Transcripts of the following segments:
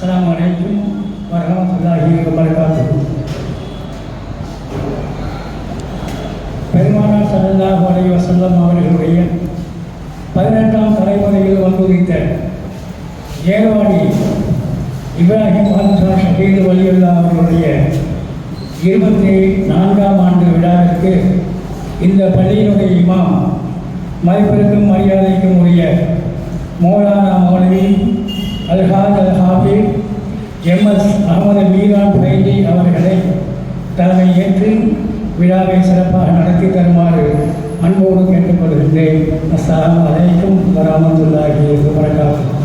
السلام عليكم ورحمة الله وبركاته பெருமானார் ஸல்லல்லாஹு அலைஹி வசல்லம் அவர்களுடைய பதினெட்டாம் தலைமுறையில் வந்துவித்த ஏர்வாடி இப்ராஹிம் ஹன்சா ஷஹீது வலியுல்லா அவர்களுடைய இருபத்தி நான்காம் ஆண்டு விழாவிற்கு இந்த பள்ளியினுடைய இமாம் மதிப்பிற்கும் மரியாதைக்கும் உரிய மோலானா மௌலவி அல்ஹாஜ் அல் ஹாஃபிஸ் எம்எஸ் அகமது மீரான் பைடி அவர்களை தலைமை ஏற்று விழாவை சிறப்பாக நடத்தி தருமாறு அன்போடு கேட்டுக்கொள்கின்றேன். அஸ்லாம் அலைக்கும் வரமத்துல்லாஹி வபரகாத்துஹு.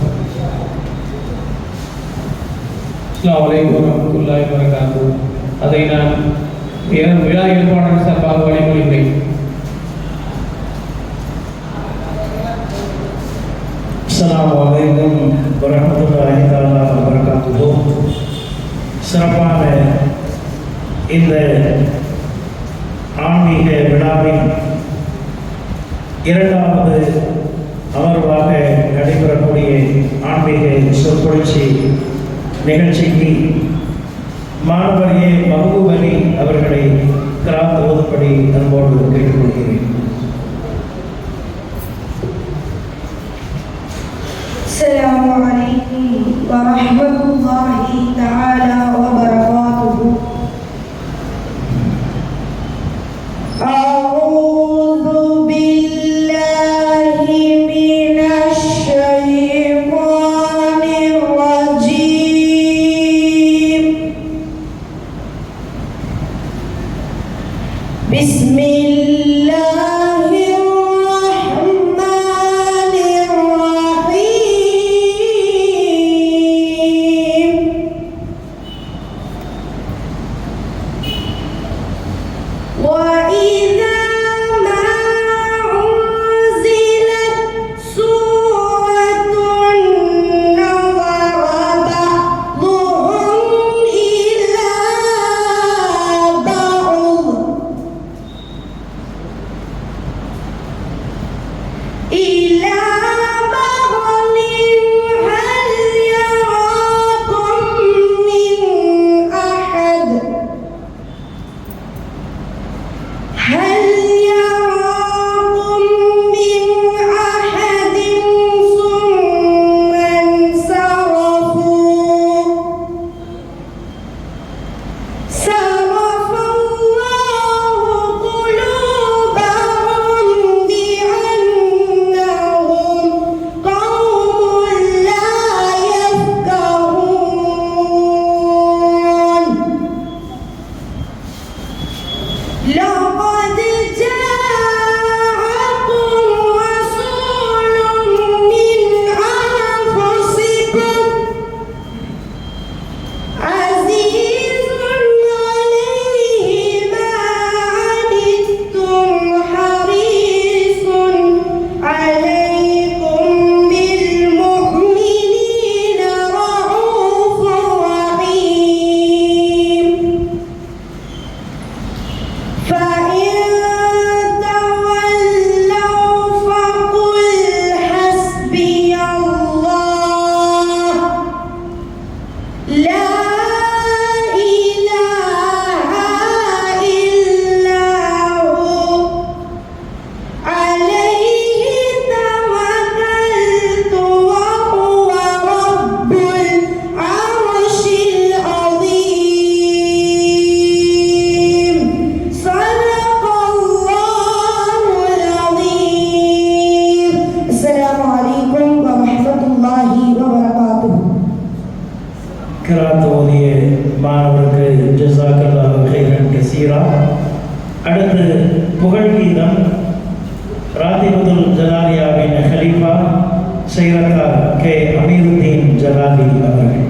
அஸ்ஸலாமு அலைக்கும் வரஹ்மத்துல்லாஹி வபரகாத்துஹு. அதை நான் விழா ஏற்பாடு சார்பாக வழிமொழிகிறேன் அஸ்ஸலாமு அலைக்கும் வரஹ்மத்துல்லாஹி தஆலா வபரகாத்துஹு சிறப்பான இந்த ஆன்மீக விழாவின் இரண்டாவது அமர்வாக நடைபெறக்கூடிய ஆன்மீக சொற்பொழிச்சி நிகழ்ச்சிக்கு மாணவர் ஏ மஹபூப் அவர்களை கிராத் ஓதுப்படி அன்போடு கேட்டுக்கொள்கிறேன். السلام عليكم ورحمة الله تعالى அடுத்து புகழ் கீதம் ராதிபுதுல் ஜலாலியாவின் ஹலீஃபா சைரத்தார் கே அமீருத்தீன் ஜலாலி அவர்கள்.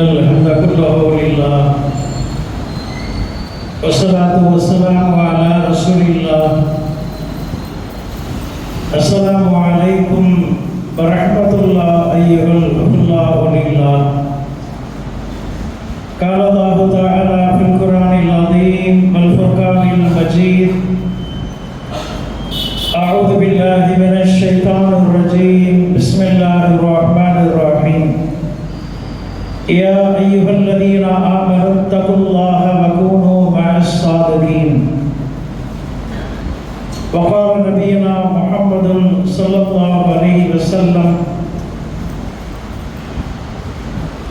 الحمد كله لله والصلاة والسلام على رسول الله. السلام عليكم ورحمة الله أيها الله لله. قال الله تعالى في القرآن العظيم والفرقان المجيد أعوذ بالله من الشيطان الرجيم. بسم الله الرحمن الذين آمنوا اتقوا الله وكونوا مع الصادقين. وقال نبينا محمد صلى الله عليه وسلم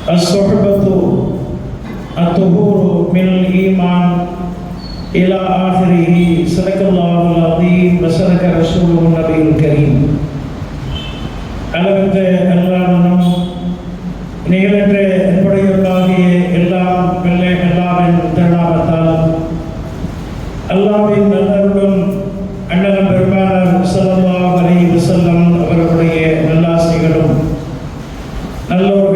الصحبة الطهور من الإيمان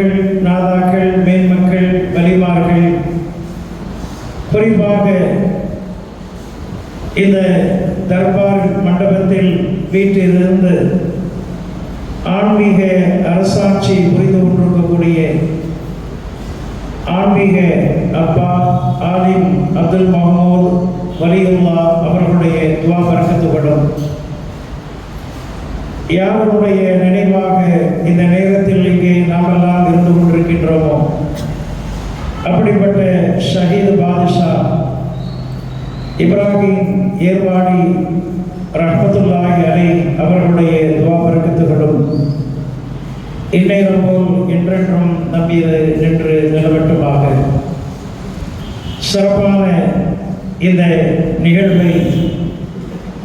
குருக்கள் நாதாக்கள் மேன்மக்கள் வலிமார்கள் குறிப்பாக இந்த தர்பார் மண்டபத்தில் வீட்டிலிருந்து ஆன்மீக அரசாட்சி புரிந்து கொண்டிருக்கக்கூடிய ஆன்மீக அப்பா ஆலிம் அப்துல் மஹமூத் வலியுல்லா அவர்களுடைய துவா பறக்கத்துப்படும் யாருடைய நினைவாக இந்த நேரத்தில் இங்கே நாமெல்லாம் இருந்து கொண்டிருக்கின்றோமோ? அப்படிப்பட்ட ஷஹீத் பாதுஷா இப்ராஹிம் ஏர்வாடி ரஹமத்துல்லாஹி அலை அவர்களுடைய துவா பெருக்கத்துகளும் இந்நேரம் போல் என்றென்றும் நம்பியது நின்று நிலவட்டுமாக. சிறப்பான இந்த நிகழ்வை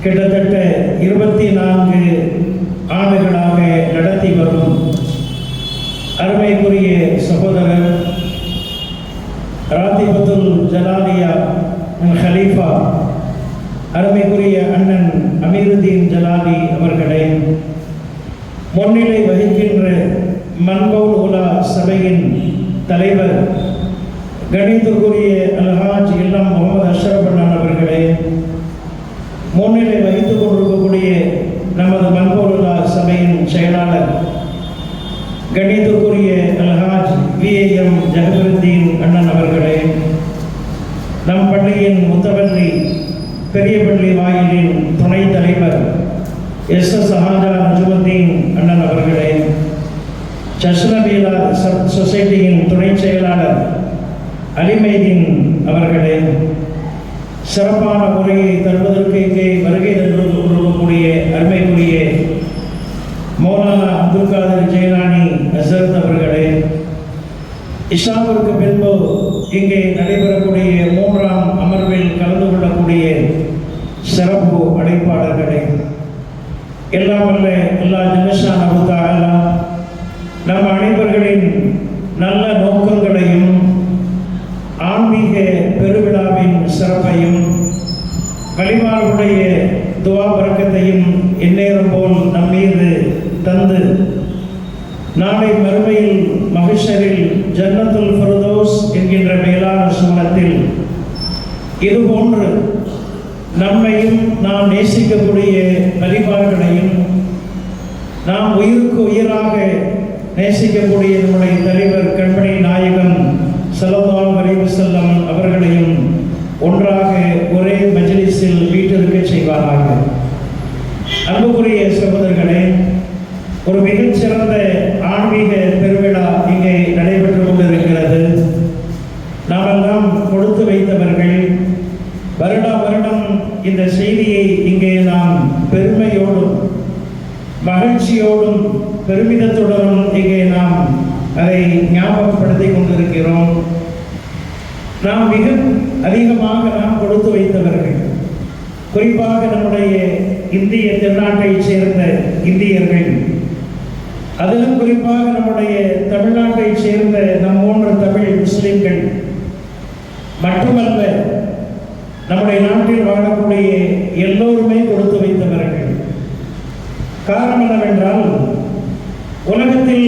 கிட்டத்தட்ட இருபத்தி நான்கு ஆண்டுகளாக நடத்தி வரும் அருமைக்குரிய சகோதரர் ராத்திபத்துல் ஜலாலியா ஹலீஃபா அருமைக்குரிய அண்ணன் அமீருதீன் ஜலாலி அவர்களே முன்னிலை வகிக்கின்ற மன்பவுல் உலா சபையின் தலைவர் கணித்துக்குரிய அல்ஹாஜ் இல்லம் முகமது அஷ்ரப் அண்ணன் அவர்களே முன்னிலை வகித்துக் கொண்டிருக்கக்கூடிய நமது மன் சபையின் செயலாளர் கணித்துக்குரிய அல்ஹாஜ் விஏஎம் ஜஹபருத்தீன் அண்ணன் அவர்களே நம் பள்ளியின் முத்தவல்லி பெரிய பள்ளி வாயிலின் துணைத் தலைவர் எஸ் எஸ் ஹாஜா நஜுமுத்தீன் அண்ணன் அவர்களே சஷ்னபீலா சொசைட்டியின் துணை செயலாளர் அலிமைதீன் அவர்களே சிறப்பான உரையை தருவதற்கு வருகை தருவதற்கு கொடுக்கக்கூடிய அருமைக்குரிய மௌலானா அப்துல் காதர் ஜெயலானி நசரத் அவர்களே இஸ்லாமிற்கு பின்பு இங்கே நடைபெறக்கூடிய மூன்றாம் அமர்வில் கலந்து கொள்ளக்கூடிய சிறப்பு அழைப்பாளர்களே எல்லாம் வல்ல எல்லா ஜனஷான் அபுத்தாகலாம் நம் அனைவர்களின் நல்ல நோக்கங்களையும் ஆன்மீக பெருவிழாவின் சிறப்பையும் வழிமாறுடைய துவா பறக்கத்தையும் எந்நேரம் போல் நம்மீது தந்து நாளை மறுமையில் மகிஷரில் ஜன்னத்துல் ஃபர்தோஸ் என்கின்ற மேலான சுமணத்தில் இதுபோன்று நம்மையும் நாம் நேசிக்கக்கூடிய வழிபாடுகளையும் நாம் உயிருக்கு உயிராக நேசிக்கக்கூடிய நம்முடைய தலைவர் கண்மணி நாயகன் செல்லதாம் வரைவு செல்லம் அவர்களையும் ஒன்றாக ஒரே மஜ்லிஸில் வீட்டிற்கு செய்வாராக. அன்புக்குரிய சகோதரர்களே ஒரு மிகச்சிறந்த ஆன்மீக பெருவிழா இங்கே நடைபெற்று கொண்டிருக்கிறது நாமெல்லாம் கொடுத்து வைத்தவர்கள் வருடா வருடம் இந்த செய்தியை இங்கே நாம் பெருமையோடும் மகிழ்ச்சியோடும் பெருமிதத்துடனும் இங்கே நாம் ஞாபகப்படுத்திக் கொண்டிருக்கிறோம். நாம் மிக அதிகமாக நாம் கொடுத்து வைத்தவர்கள் குறிப்பாக நம்முடைய இந்திய தென்னாட்டைச் சேர்ந்த இந்தியர்கள் அதிலும் குறிப்பாக நம்முடைய தமிழ்நாட்டைச் சேர்ந்த நம் போன்ற தமிழ் முஸ்லிம்கள் மட்டுமல்ல நம்முடைய நாட்டில் வாழக்கூடிய எல்லோருமே கொடுத்து வைத்தவர்கள். காரணம் என்னவென்றால் உலகத்தில்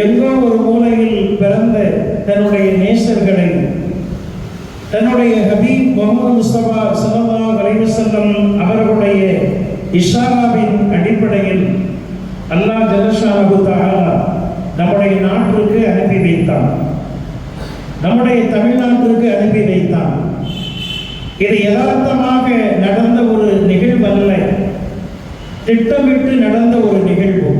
எங்கோ ஒரு மூலையில் பிறந்த தன்னுடைய நேசர்களை தன்னுடைய ஹபீப் முகமது முஸ்தபா சல்லா அலைவசல்லம் அவர்களுடைய இஷாராவின் அடிப்படையில் அல்லாஹ் ஜலஷானு தஆலா நம்முடைய நாட்டிற்கு அனுப்பி வைத்தான். நம்முடைய தமிழ்நாட்டிற்கு அனுப்பி வைத்தான். இது யதார்த்தமாக நடந்த ஒரு நிகழ்வு அல்ல திட்டமிட்டு நடந்த ஒரு நிகழ்வு.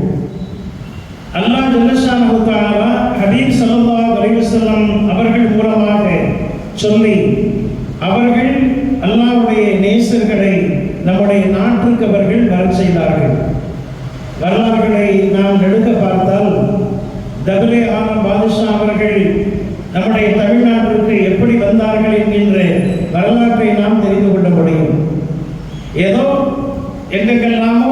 அல்லாஹ் ஜல்லஷானு ஹுத்தாலா ஹபீப் ஸல்லல்லாஹு அலைஹி வஸல்லம் அவர்கள் மூலமாக சொல்லி அவர்கள் அல்லாஹ்வுடைய நேசர்களை நம்முடைய நாட்டுக்கு அவர்கள் வர செய்தார்கள். வரலாறுகளை நாம் எடுக்க பார்த்தால் தபிலே ஆலம் பாதுஷா அவர்கள் நம்முடைய தமிழ்நாட்டிற்கு எப்படி வந்தார்கள் என்கின்ற வரலாற்றை நாம் தெரிந்து கொள்ள முடியும். ஏதோ எங்கெங்கெல்லாமோ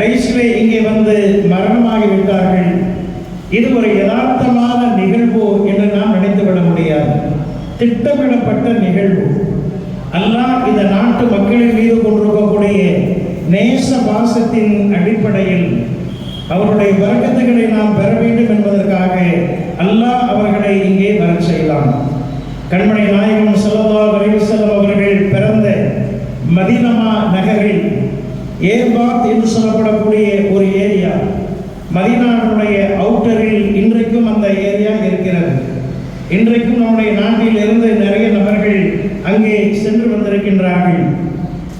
கடைசியிலே இங்கே வந்து மரணமாகி விட்டார்கள் இது ஒரு யதார்த்தமான நிகழ்வு என்று நாம் நினைத்து விட முடியாது. திட்டமிடப்பட்ட நிகழ்வு. அல்லாஹ் இந்த நாட்டு மக்களின் மீது கொண்டிருக்கக்கூடிய நேச பாசத்தின் அடிப்படையில் அவருடைய வர்க்கத்துகளை நாம் பெற வேண்டும் என்பதற்காக அல்லாஹ் அவர்களை இங்கே வரச் செய்தான். கண்மணி நாயகம் ஸல்லல்லாஹு சொல்லப்படக்கூடிய ஒரு ஏரியா. மதினாவுடைய அவுட்டரில் இன்றைக்கும் அந்த ஏரியா இருக்கிறது. இன்றைக்கும் நம்முடைய நாட்டில் இருந்து நிறைய நபர்கள் அங்கே சென்று வந்திருக்கின்றார்கள்.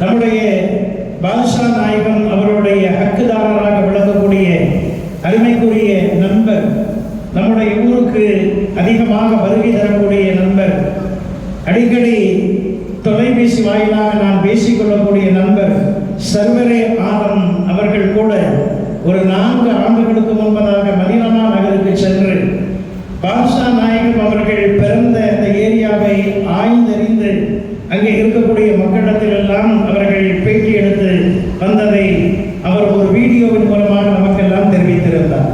நம்முடைய பாதுஷா நாயகம் அவருடைய ஹக்குதாரராக விளங்கக்கூடிய அருமைக்குரிய நண்பர் நம்முடைய ஊருக்கு அதிகமாக வருகை தரக்கூடிய நண்பர் அடிக்கடி தொலைபேசி வாயிலாக நான் பேசிக்கொள்ளக்கூடிய நண்பர் சர்வரே ஆலம் அவர்கள் கூட ஒரு நான்கு ஆண்டுகளுக்கு முன்பதாக மதினமா நகருக்கு சென்று பாதுஷா நாயகம் அவர்கள் பிறந்த அந்த ஏரியாவை ஆய்ந்தறிந்து அங்கே இருக்கக்கூடிய மக்களிடத்தில் எல்லாம் அவர்கள் பேட்டி எடுத்து வந்ததை அவர் ஒரு வீடியோவின் மூலமாக நமக்கெல்லாம் தெரிவித்திருந்தார்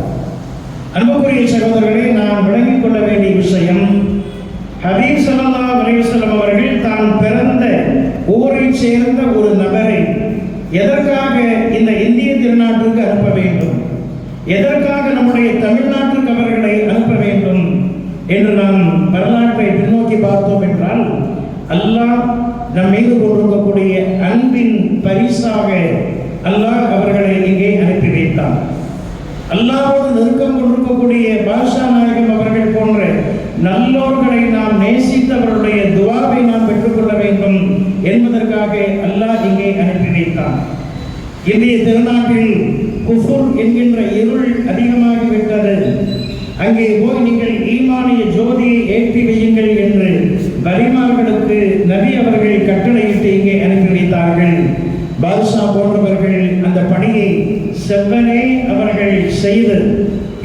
அன்புக்குரிய சகோதரர்களே நாம் விளங்கிக் கொள்ள வேண்டிய விஷயம் ஹபீப் ஸல்லல்லாஹு அலைஹி வஸல்லம் அவர்கள் தான் பிறந்த ஊரைச் சேர்ந்த ஒரு நபரை எதற்காக இந்த இந்திய திருநாட்டுக்கு அனுப்ப வேண்டும் எதற்காக நம்முடைய தமிழ்நாட்டுக்கு அவர்களை அனுப்ப வேண்டும் என்று நாம் வரலாற்றை பின்னோக்கி பார்த்தோம் என்றால் அல்லாஹ் நம் மீது கொண்டிருக்கக்கூடிய அன்பின் பரிசாக அல்லாஹ் அவர்களை இங்கே அனுப்பி வைத்தான். அல்லாவோடு நெருக்கம் கொண்டிருக்கக்கூடிய பாஷா நாயகம் அவர்கள் போன்ற நல்லோர்களை நாம் நேசித்து துவாவை நாம் பெற்றுக்கொள்ள வேண்டும் என்பதற்காக அல்லாஹ் இங்கே அனுப்பி வைத்தான். இந்திய திருநாட்டில் குஃபுர் என்கின்ற இருள் அதிகமாகிவிட்டது அங்கே போய் நீங்கள் ஈமானிய ஜோதியை ஏற்றி வையுங்கள் என்று வலிமார்களுக்கு நபி அவர்கள் கட்டளையிட்டு இங்கே அனுப்பி வைத்தார்கள். பாதுஷா போன்றவர்கள் அந்த பணியை செவ்வனே அவர்கள் செய்து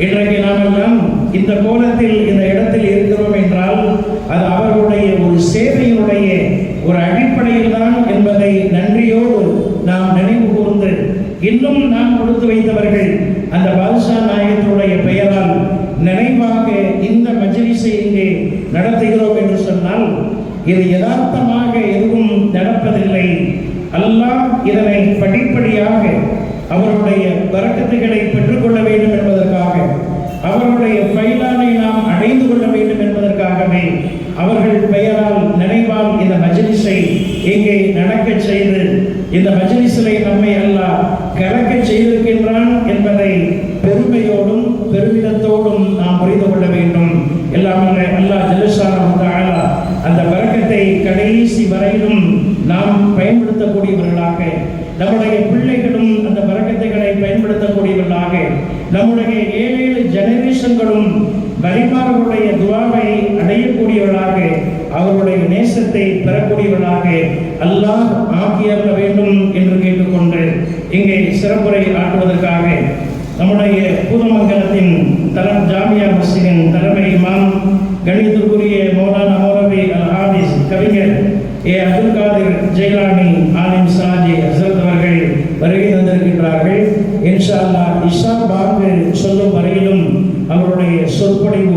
இன்றைக்கு நாமெல்லாம் இந்த கோலத்தில் இந்த இடத்தில் இருக்கிறோம் என்றால் அது அவர்களுடைய ஒரு சேவையினுடைய ஒரு அடிப்படையில் தான் என்பதை நன்றியோடு நாம் நினைவு கூர்ந்து இன்னும் நாம் கொடுத்து வைத்தவர்கள் அந்த பாதுஷா நாயகத்தினுடைய பெயரால் நினைவாக இந்த மஜ்லிஸை இங்கே நடத்துகிறோம் என்று சொன்னால் இது யதார்த்தமாக எதுவும் நடப்பதில்லை அல்லாஹ் இதனை படிப்படியாக அவருடைய வரக்கத்துகளை பெற்றுக்கொள்ள வேண்டும் என்பதற்காக அவருடைய பைலானை நாம் அடைந்து கொள்ள வேண்டும் என்பதற்காகவே அவர்கள் பெயரால் நினைவால் இந்த மஜ்லிஸை இங்கே நடக்கச் செய்து இந்த மஜ்லிஸிலே நம்மை அல்லாஹ் கலக்க செய்திருக்கின்றான் என்பதை பெருமையோடும் பெருமிதத்தோடும் நாம் புரிந்து கொள்ள வேண்டும். எல்லாம் வல்ல அல்லாஹ் ஜல்லஷானஹு அந்த பரக்கத்தை கடைசி வரையிலும் நாம் பயன்படுத்தக்கூடியவர்களாக நம்முடைய பிள்ளைகளும் அந்த வரக்கத்தைகளை பயன்படுத்தக்கூடியவர்களாக நம்முடைய ஏழு ஏழு ஜெனரேஷன்களும் வரிமார்களுடைய துவாவை அடையக்கூடியவர்களாக அவருடைய நேசத்தை பெறக்கூடியவனாக அல்லாஹ் ஆக்கியருள வேண்டும் என்று கேட்டுக்கொண்டு இங்கே சிறப்புரை ஆற்றுவதற்காக நம்முடைய பூதமங்கலத்தின் தலம் ஜாமியா மஸ்ஜிதின் தலைமை இமாம் கணிதத்துக்குரிய மௌலான மௌரவி அல் ஹாபிஸ் கவிஞர் ஏ அப்துல் காதிர் ஜெயலானி ஆலிம் சாஜி ஹசரத் அவர்கள் வருகை தந்திருக்கின்றார்கள். இன்ஷா அல்லா இஷா பாங்கு சொல்லும் வரையிலும் அவருடைய சொற்பொழிவு